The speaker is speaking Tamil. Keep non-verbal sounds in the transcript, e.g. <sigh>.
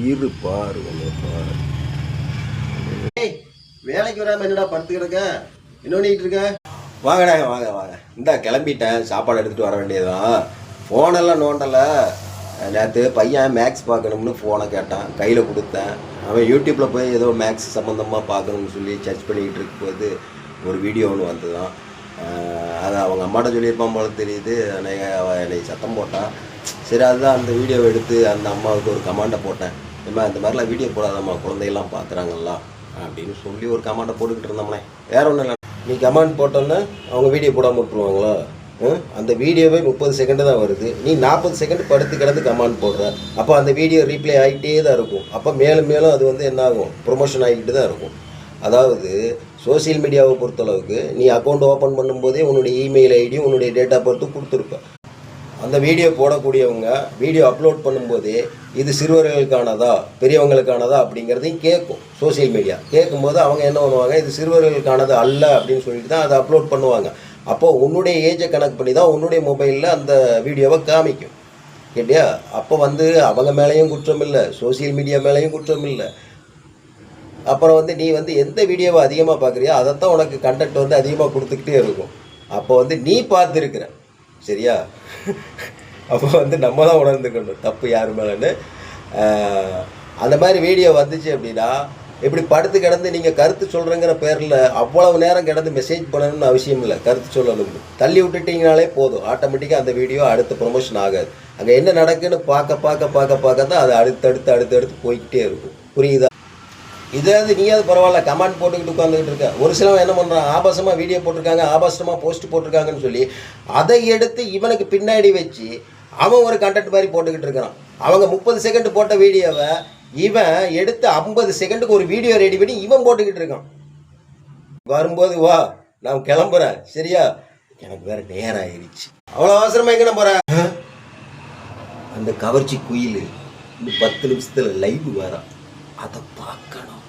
இரு பாரு பாரு. ஏய் வேலைக்கு வராம என்னடா படுத்து கிடக்க என்ன பண்ணிட்டு இருக்க? வாங்கடா வாங்க வாங்க. இந்தா கிளம்பிட்டேன். சாப்பாடு எடுத்துகிட்டு வர வேண்டியதுதான். ஃபோனெல்லாம் நோண்டலை. நேற்று பையன் மேக்ஸ் பார்க்கணும்னு ஃபோனை கேட்டான். கையில் கொடுத்தேன். அவன் யூடியூப்பில் போய் ஏதோ மேக்ஸ் சம்மந்தமாக பார்க்கணும்னு சொல்லி சர்ச் பண்ணிக்கிட்டு இருக்கும்போது ஒரு வீடியோ ஒன்று வந்துதான் அது அவங்க அம்மாட்ட சொல்லியிருப்பான் போல தெரியுது. அன்னைக்கு அவள் என்னை சத்தம் போட்டான். சரி அதுதான் அந்த வீடியோவை எடுத்து அந்த அம்மாவுக்கு ஒரு கமாண்டை போட்டேன். இம்மா இந்த மாதிரிலாம் வீடியோ போடாதம்மா குழந்தையெல்லாம் பார்க்குறாங்கல்ல அப்படின்னு சொல்லி ஒரு கமாண்டை போட்டுக்கிட்டு இருந்தோம்னே. வேற ஒன்றும் இல்லை. நீ கமெண்ட் போட்டோன்னே அவங்க வீடியோ போடாமல் விட்டுருவாங்களா? அந்த வீடியோவே முப்பது செகண்டு தான் வருது. நீ நாற்பது செகண்ட் படுத்து கிடந்து கமெண்ட் போடுற. அப்போ அந்த வீடியோ ரீப்ளே ஆகிட்டே தான் இருக்கும். அப்போ மேலும் மேலும் அது வந்து என்ன ஆகும்? ப்ரொமோஷன் ஆகிக்கிட்டு தான் இருக்கும். அதாவது சோஷியல் மீடியாவை பொறுத்தளவுக்கு நீ அக்கௌண்ட் ஓப்பன் பண்ணும்போதே உன்னுடைய இமெயில் ஐடி உன்னுடைய டேட் ஆஃப் பர்த்து கொடுத்துருப்ப. அந்த வீடியோ போடக்கூடியவங்க வீடியோ அப்லோட் பண்ணும்போதே இது சிறுவர்களுக்கானதா பெரியவங்களுக்கானதா அப்படிங்கிறதையும் கேட்கும் சோஷியல் மீடியா கேட்கும்போது அவங்க என்ன பண்ணுவாங்க இது சிறுவர்களுக்கானது அல்ல அப்படின்னு சொல்லிட்டு தான் அதை அப்லோட் பண்ணுவாங்க. அப்போது உன்னுடைய ஏஜை கணக்கு பண்ணி தான் உன்னுடைய மொபைலில் அந்த வீடியோவை காமிக்கும். கேட்டியா? அப்போ வந்து அவங்க மேலேயும் குற்றம் இல்லை சோஷியல் மீடியா மேலேயும் குற்றம் இல்லை. அப்புறம் வந்து நீ வந்து எந்த வீடியோவை அதிகமாக பார்க்குறியோ அதைத்தான் உனக்கு கண்டென்ட் வந்து அதிகமாக கொடுத்துக்கிட்டே இருக்கும். அப்போ வந்து நீ பார்த்துருக்குற. சரியா? <laughs> அப்போ வந்து நம்ம தான் உணர்ந்துக்கணும். தப்பு யார் மேலேன்னு. அந்த மாதிரி வீடியோ வந்துச்சு அப்படின்னா இப்படி படுத்து கிடந்து நீங்கள் கருத்து சொல்கிறேங்கிற பேரில் அவ்வளவு நேரம் கிடந்து மெசேஜ் பண்ணணும்னு அவசியம் இல்லை. கருத்து சொல்லணும். தள்ளி விட்டுட்டிங்கனாலே போதும். ஆட்டோமேட்டிக்காக அந்த வீடியோ அடுத்த ப்ரொமோஷன் ஆகாது. அங்கே என்ன நடக்குன்னு பார்க்க பார்க்க பார்க்க பார்க்க தான் அது அடுத்தடுத்து அடுத்தடுத்து போய்கிட்டே இருக்கும். புரியுதா? இதாவது நீயாவது பரவாயில்ல கமெண்ட் போட்டுக்கிட்டு உட்காந்துக்கிட்டு இருக்க. ஒரு சிலவன் என்ன பண்ணுறான் ஆபாசமாக வீடியோ போட்டிருக்காங்க ஆபாசமாக போஸ்ட் போட்டிருக்காங்கன்னு சொல்லி அதை எடுத்து இவனுக்கு பின்னாடி வச்சு அவன் ஒரு கண்டென்ட் மாதிரி போட்டுக்கிட்டு இருக்கிறான். அவங்க முப்பது செகண்ட் போட்ட வீடியோவை இவன் எடுத்து ஐம்பது செகண்டுக்கு ஒரு வீடியோ ரெடி பண்ணி இவன் போட்டுக்கிட்டு இருக்கான். வரும்போது வா நான் கிளம்புறேன். சரியா? எனக்கு வேற நேரம் ஆயிடுச்சு அவ்வளோ அவசரமாக எங்கே போகிறேன் அந்த கவர்ச்சி குயில் இந்த பத்து நிமிஷத்தில் லைவ் வரான் அதை பார்க்கணும்.